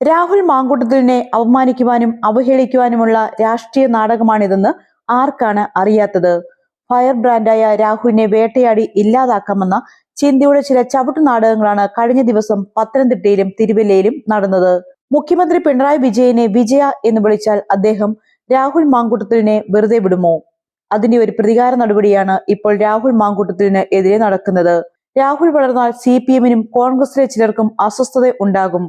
രാഹുൽ മാങ്കൂട്ടത്തിലിനെ അവമാനിക്കുവാനും അവഹേളിക്കുവാനുമുള്ള രാഷ്ട്രീയ നാടകമാണിതെന്ന് ആർക്കാണ് അറിയാത്തത്? ഫയർ ബ്രാൻഡായ രാഹുലിനെ വേട്ടയാടി ഇല്ലാതാക്കാമെന്ന ചിന്തയുടെ ചില ചവിട്ടു നാടകങ്ങളാണ് കഴിഞ്ഞ ദിവസം പത്തനംതിട്ടയിലും തിരുവല്ലയിലും നടന്നത്. മുഖ്യമന്ത്രി പിണറായി വിജയനെ വിജയ എന്ന് വിളിച്ചാൽ അദ്ദേഹം രാഹുൽ മാങ്കൂട്ടത്തിലിനെ വെറുതെ വിടുമോ? അതിന്റെ ഒരു പ്രതികാര നടപടിയാണ് ഇപ്പോൾ രാഹുൽ മാങ്കൂട്ടത്തിലിന് എതിരെ നടക്കുന്നത്. രാഹുൽ വളർന്നാൽ സി പി എമ്മിനും കോൺഗ്രസിലെ ചിലർക്കും അസ്വസ്ഥത ഉണ്ടാകും.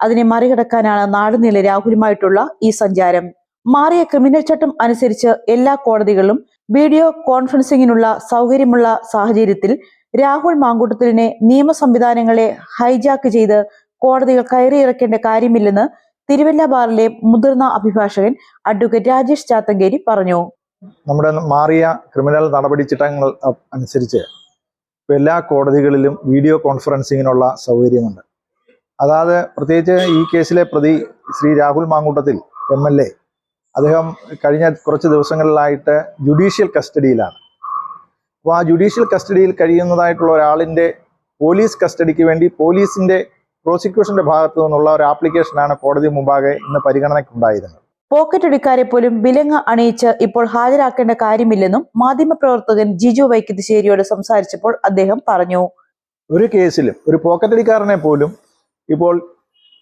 അതിനെ മറികടക്കാനാണ് നാടുനീളെ രാഹുലുമായിട്ടുള്ള ഈ സഞ്ചാരം. മാറിയ ക്രിമിനൽ ചട്ടം അനുസരിച്ച് എല്ലാ കോടതികളും വീഡിയോ കോൺഫറൻസിങ്ങിനുള്ള സൗകര്യമുള്ള സാഹചര്യത്തിൽ രാഹുൽ മാങ്കൂട്ടത്തിലിനെ നിയമ സംവിധാനങ്ങളെ ഹൈജാക്ക് ചെയ്ത് കോടതികൾ കയറിയിറക്കേണ്ട കാര്യമില്ലെന്ന് തിരുവല്ല ബാറിലെ മുതിർന്ന അഭിഭാഷകൻ അഡ്വക്കേറ്റ് രാജേഷ് ചാത്തങ്കേരി പറഞ്ഞു. നമ്മുടെ മാറിയ ക്രിമിനൽ നടപടി ചട്ടങ്ങൾ അനുസരിച്ച് എല്ലാ കോടതികളിലും വീഡിയോ കോൺഫറൻസിങ്ങിനുള്ള സൗകര്യമുണ്ട്. അതായത് പ്രത്യേകിച്ച് ഈ കേസിലെ പ്രതി Shri Rahul Mamkoottathil M L A. അദ്ദേഹം കഴിഞ്ഞ കുറച്ച് ദിവസങ്ങളിലായിട്ട് ജുഡീഷ്യൽ കസ്റ്റഡിയിലാണ്. അപ്പോൾ ആ ജുഡീഷ്യൽ കസ്റ്റഡിയിൽ കഴിയുന്നതായിട്ടുള്ള ഒരാളിന്റെ പോലീസ് കസ്റ്റഡിക്ക് വേണ്ടി പോലീസിന്റെ പ്രോസിക്യൂഷന്റെ ഭാഗത്തു നിന്നുള്ള ഒരു ആപ്ലിക്കേഷനാണ് കോടതി മുമ്പാകെ ഇന്ന് പരിഗണനയ്ക്കുണ്ടായിരുന്നത്. പോക്കറ്റടിക്കാരെ പോലും വിലങ്ങ് അണിയിച്ച് ഇപ്പോൾ ഹാജരാക്കേണ്ട കാര്യമില്ലെന്നും മാധ്യമപ്രവർത്തകൻ ജിജു വൈക്കത്തിശ്ശേരിയോട് സംസാരിച്ചപ്പോൾ അദ്ദേഹം പറഞ്ഞു. ഒരു കേസിലും ഒരു പോക്കറ്റടിക്കാരനെ പോലും ഇപ്പോൾ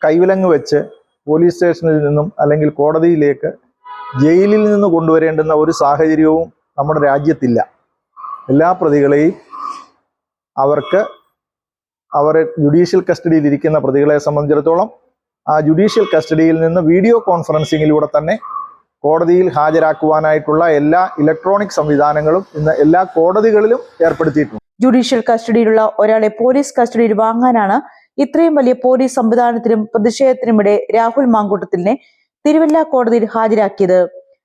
കൈവിലങ്ങ് വെച്ച് പോലീസ് സ്റ്റേഷനിൽ നിന്നും അല്ലെങ്കിൽ കോടതിയിലേക്ക് ജയിലിൽ നിന്ന് കൊണ്ടുവരേണ്ടുന്ന ഒരു സാഹചര്യവും നമ്മുടെ രാജ്യത്തില്ല. എല്ലാ പ്രതികളെയും അവർക്ക് അവർ ജുഡീഷ്യൽ കസ്റ്റഡിയിൽ ഇരിക്കുന്ന പ്രതികളെ സംബന്ധിച്ചിടത്തോളം ആ ജുഡീഷ്യൽ കസ്റ്റഡിയിൽ നിന്ന് വീഡിയോ കോൺഫറൻസിങ്ങിലൂടെ തന്നെ കോടതിയിൽ ഹാജരാക്കുവാനായിട്ടുള്ള എല്ലാ ഇലക്ട്രോണിക് സംവിധാനങ്ങളും ഇന്ന് എല്ലാ കോടതികളിലും ഏർപ്പെടുത്തിയിട്ടുണ്ട്. ജുഡീഷ്യൽ കസ്റ്റഡിയിലുള്ള ഒരാളെ പോലീസ് കസ്റ്റഡിയിൽ വാങ്ങാനാണ് ഇത്രയും വലിയ പോലീസ് സംവിധാനത്തിനും പ്രതിഷേധത്തിനുമിടെ രാഹുൽ മാങ്കൂട്ടത്തിലിനെ തിരുവല്ല കോടതിയിൽ ഹാജരാക്കിയത്.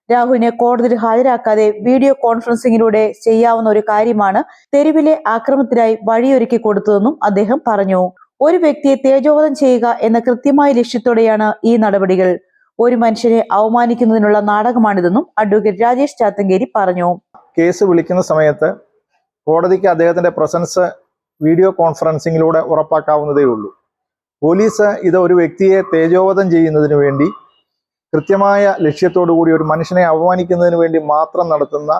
രാഹുലിനെ കോടതിയിൽ ഹാജരാക്കാതെ വീഡിയോ കോൺഫറൻസിംഗിലൂടെ ചെയ്യാവുന്ന ഒരു കാര്യമാണ് തെരുവിലെ ആക്രമണത്തിനായി വഴിയൊരുക്കി കൊടുത്തതെന്നും അദ്ദേഹം പറഞ്ഞു. ഒരു വ്യക്തിയെ തേജോവധം ചെയ്യുക എന്ന കൃത്യമായ ലക്ഷ്യത്തോടെയാണ് ഈ നടപടികൾ. ഒരു മനുഷ്യനെ അവമാനിക്കുന്നതിനുള്ള നാടകമാണിതെന്നും അഡ്വക്കേറ്റ് രാജേഷ് ചാത്തങ്കേരി പറഞ്ഞു. കേസ് വിളിക്കുന്ന സമയത്ത് കോടതിക്ക് അദ്ദേഹത്തിന്റെ പ്രസൻസ് വീഡിയോ കോൺഫറൻസിങ്ങിലൂടെ ഉറപ്പാക്കാവുന്നതേ ഉള്ളൂ പോലീസ് ഇത് ഒരു വ്യക്തിയെ തേജോവധം ചെയ്യുന്നതിന് വേണ്ടി കൃത്യമായ കൂടി ഒരു മനുഷ്യനെ അപമാനിക്കുന്നതിന് വേണ്ടി മാത്രം നടത്തുന്ന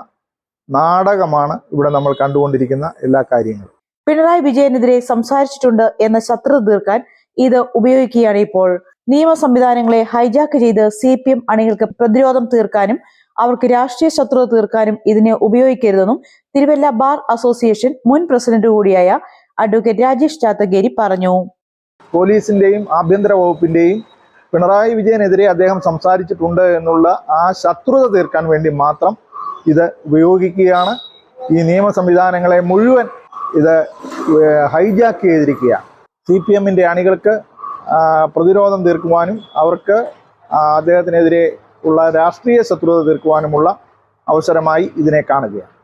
നാടകമാണ് ഇവിടെ നമ്മൾ കണ്ടുകൊണ്ടിരിക്കുന്ന എല്ലാ കാര്യങ്ങളും. പിണറായി വിജയനെതിരെ സംസാരിച്ചിട്ടുണ്ട് എന്ന ശത്രു തീർക്കാൻ ഇത് ഉപയോഗിക്കുകയാണ് ഇപ്പോൾ. നിയമ സംവിധാനങ്ങളെ ഹൈജാക്ക് ചെയ്ത് സി പി എം അണികൾക്ക് പ്രതിരോധം തീർക്കാനും അവർക്ക് രാഷ്ട്രീയ ശത്രുത തീർക്കാനും ഇതിനെ ഉപയോഗിക്കരുതെന്നും തിരുവല്ല ബാർ അസോസിയേഷൻ മുൻ പ്രസിഡന്റ് കൂടിയായ അഡ്വക്കേറ്റ് രാജേഷ് ചാത്തഗേരി പറഞ്ഞു. പോലീസിന്റെയും ആഭ്യന്തര വകുപ്പിന്റെയും പിണറായി വിജയനെതിരെ അദ്ദേഹം സംസാരിച്ചിട്ടുണ്ട് എന്നുള്ള ആ ശത്രുത തീർക്കാൻ വേണ്ടി മാത്രം ഇത് ഉപയോഗിക്കുകയാണ്. ഈ നിയമ സംവിധാനങ്ങളെ മുഴുവൻ ഇത് ഹൈജാക്ക് ചെയ്തിരിക്കുകയാണ്. സി പി എമ്മിന്റെ അണികൾക്ക് പ്രതിരോധം തീർക്കുവാനും അവർക്ക് അദ്ദേഹത്തിനെതിരെ ഉള്ള രാഷ്ട്രീയ ശത്രുത തീർക്കുവാനുമുള്ള അവസരമായി ഇതിനെ കാണുകയാണ്.